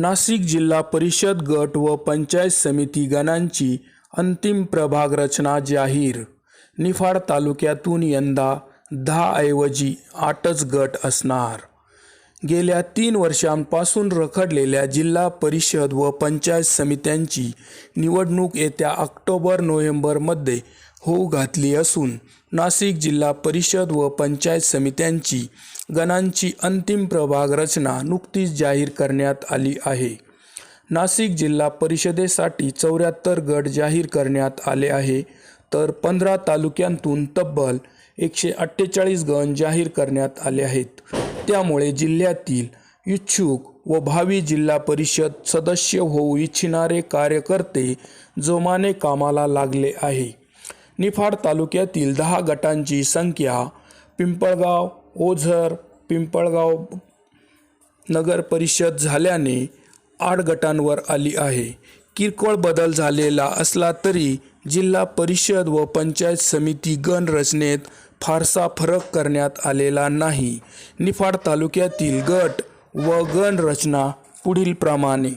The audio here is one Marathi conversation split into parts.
नाशिक जिल्हा परिषद गट व पंचायत समिती गणांची अंतिम प्रभाग रचना जाहीर. निफाड तालुक्यातून यंदा दहाऐवजी आठच गट असणार. गेल्या तीन वर्षांपासून रखडलेल्या जिल्हा परिषद व पंचायत समित्यांची निवडणूक येत्या ऑक्टोबर नोव्हेंबरमध्ये होऊ घातली असून नाशिक जिल्हा परिषद व पंचायत समित्यांची गणांची अंतिम प्रभाग रचना नुकतीच जाहीर करण्यात आली आहे. नाशिक जिल्हा परिषदेसाठी चौऱ्याहत्तर गट जाहीर करण्यात आले आहे. तर पंधरा तालुक्यांतून तब्बल एकशे अठ्ठेचाळीस गण जाहीर करण्यात आले आहेत. त्यामुळे जिल्ह्यातील इच्छुक व भावी जिल्हा परिषद सदस्य होऊ इच्छिणारे कार्यकर्ते जोमाने कामाला लागले आहे. निफाड तालुक्यातील दहा गटांची संख्या पिंपळगाव ओझर पिंपळगाव नगर परिषद झाल्याने आठ गटांवर आली आहे. किरकोळ बदल झालेला असला तरी जिल्हा परिषद व पंचायत समिती गण रचनेत फारसा फरक करण्यात आलेला नाही. निफाड तालुक्यातील गट व गण रचना पुढीलप्रमाणे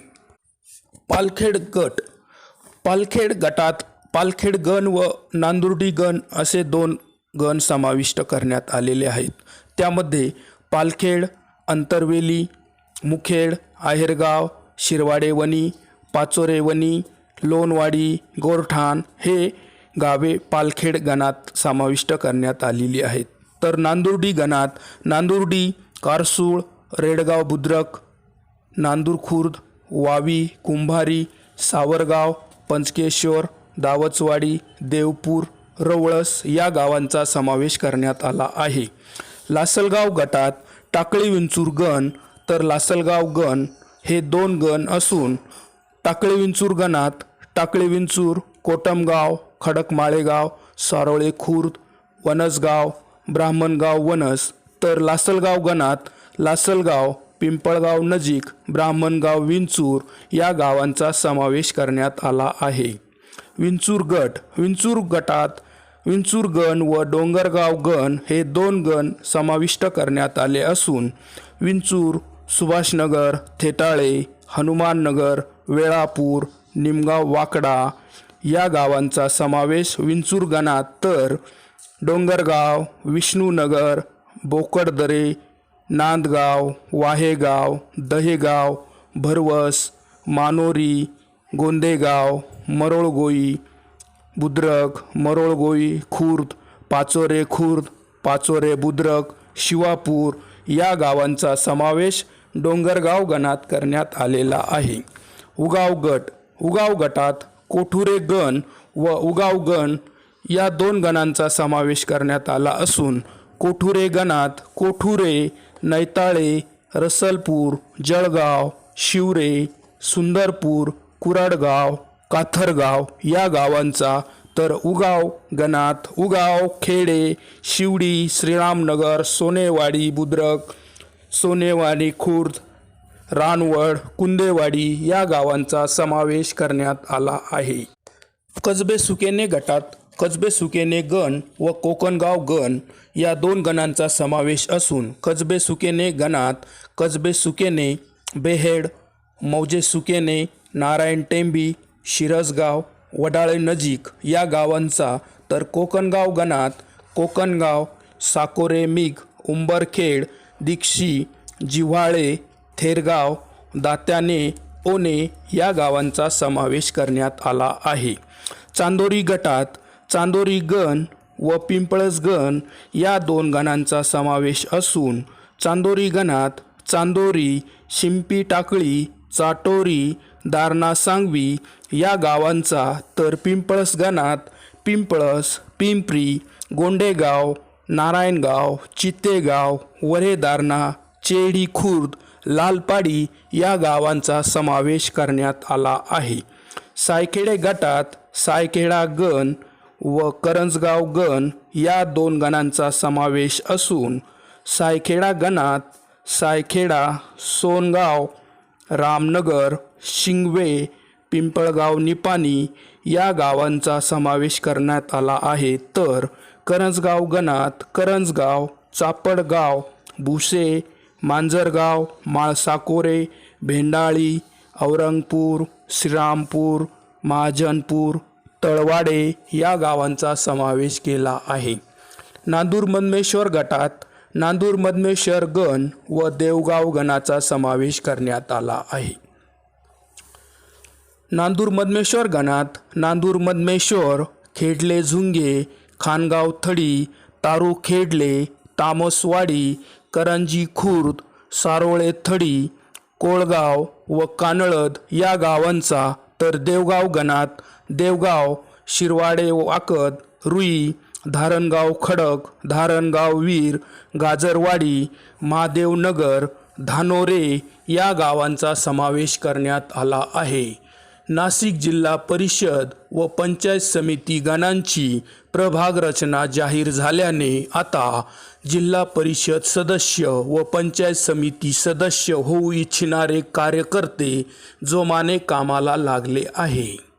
पालखेड गट. पालखेड गटात पालखेड गण व नांदुर्डी गण असे दोन गण समाविष्ट करण्यात आलेले आहेत. त्यामध्ये पालखेड अंतरवेली मुखेड आहेरगाव शिरवाडेवणी पाचोरेवणी लोणवाडी गोरठाण हे गावे पालखेड गणात समाविष्ट करण्यात आलेली आहेत. तर नांदुर्डी गणात नांदुर्डी कारसूळ रेडगाव बुद्रक नांदूर खुर्द वावी कुंभारी सावरगाव पंचकेश्वर दावचवाडी देवपूर रवळस या गावांचा समावेश करण्यात आला आहे. लासलगाव गटात टाकळी विंचूर गण तर लासलगाव गण हे दोन गण असून टाकळी विंचूर गणात टाकळी विंचूर कोटमगाव खडकमाळेगाव सारोळे खुर्द वनसगाव ब्राह्मणगाव वनस तर लासलगाव गणात लासलगाव पिंपळगाव नजीक ब्राह्मणगाव विंचूर या गावांचा समावेश करण्यात आला आहे. विंचूर गट विंचूर गटात विंचूर गण व डोंगरगाव गण हे दोन गण समाविष्ट करण्यात आले असून विंचूर सुभाषनगर थेटाळे हनुमाननगर वेळापूर निमगाव वाकडा या गावांचा समावेश विंचूर गणात तर डोंगरगाव विष्णूनगर बोकडदरे नांदगाव वाहेगाव दहेगाव भरवस मानोरी गोंदेगाव मरोळगोई बुद्रक मरोळगोई खुर्द पाचोरे खुर्द पाचोरे बुद्रक शिवापूर या गावांचा समावेश डोंगरगाव गणात करण्यात आलेला आहे. उगाव गट उगाव गटात कोठुरे गण व उगाव गण या दोन गणांचा समावेश करण्यात आला असून कोठुरे गणात कोठुरे नैताळे रसलपूर जळगाव शिवरे सुंदरपूर कुराडगाव काथरगाव या गावांचा तर उगाव गणात उगाव खेडे शिवडी श्रीरामनगर सोनेवाडी बुद्रक सोनेवाडी खुर्द रानवड कुंदेवाडी या गावांचा समावेश करण्यात आला आहे. कसबे सुकेने गटात कसबे सुकेने गण व कोकणगाव गण या दोन गणांचा समावेश असून कसबे सुकेने गणात कसबे सुकेने बेहेड मौजे सुकेने नारायण टेंबी शिरसगाव वडाळे नजीक या गावांचा तर कोकणगाव गणात कोकणगाव साकोरे मिग उंबरखेड दीक्षी जिव्हाळे थेरगाव दात्याने ओने या गावांचा समावेश करण्यात आला आहे. चांदोरी गटात चांदोरी गण व पिंपळस गण या दोन गणांचा समावेश असून चांदोरी गणात चांदोरी शिंपी टाकळी चाटोरी दारणा सांगवी या गावांचा तर पिंपळस गणात पिंपळस पिंपरी गोंडेगाव नारायणगाव चित्तेगाव वरेदारणा चेडी खुर्द लालपाडी या गावांचा समावेश करण्यात आला आहे. सायखेडे गटात सायखेडा गण व करंजगाव गण या दोन गणांचा समावेश असून सायखेडा गणात सायखेडा सोनगाव रामनगर शिंगवे पिंपळगाव निपाणी या गावांचा समावेश करण्यात आला आहे. तर करंजगाव गणात करंजगाव चापडगाव भुसे मांजरगाव माळसाकोरे भेंडाळी औरंगपूर श्रीरामपूर महाजनपूर तळवाडे या गावांचा समावेश केला आहे. नांदूर मधमेश्वर गटात नांदूर मधमेश्वर गण व देवगाव गणाचा समावेश करण्यात आला आहे. नांदूर मधमेश्वर गणात नांदूर मधमेश्वर खेडले झुंगे खानगाव थडी तारू खेडले तामसवाडी करंजी खुर्द सारोळे थडी कोळगाव व कानळद या गावांचा तर देवगाव गणात देवगाव शिरवाडे वाकद रुई धारणगाव खडक धारणगाव वीर गाजरवाडी महादेवनगर धानोरे या गावांचा समावेश करण्यात आला आहे. नाशिक जिल्हा परिषद व पंचायत समिती गणांची प्रभाग रचना जाहीर झाल्याने आता जिल्हा परिषद सदस्य व पंचायत समिती सदस्य होऊ इच्छिणारे कार्यकर्ते जोमाने कामाला लागले आहे.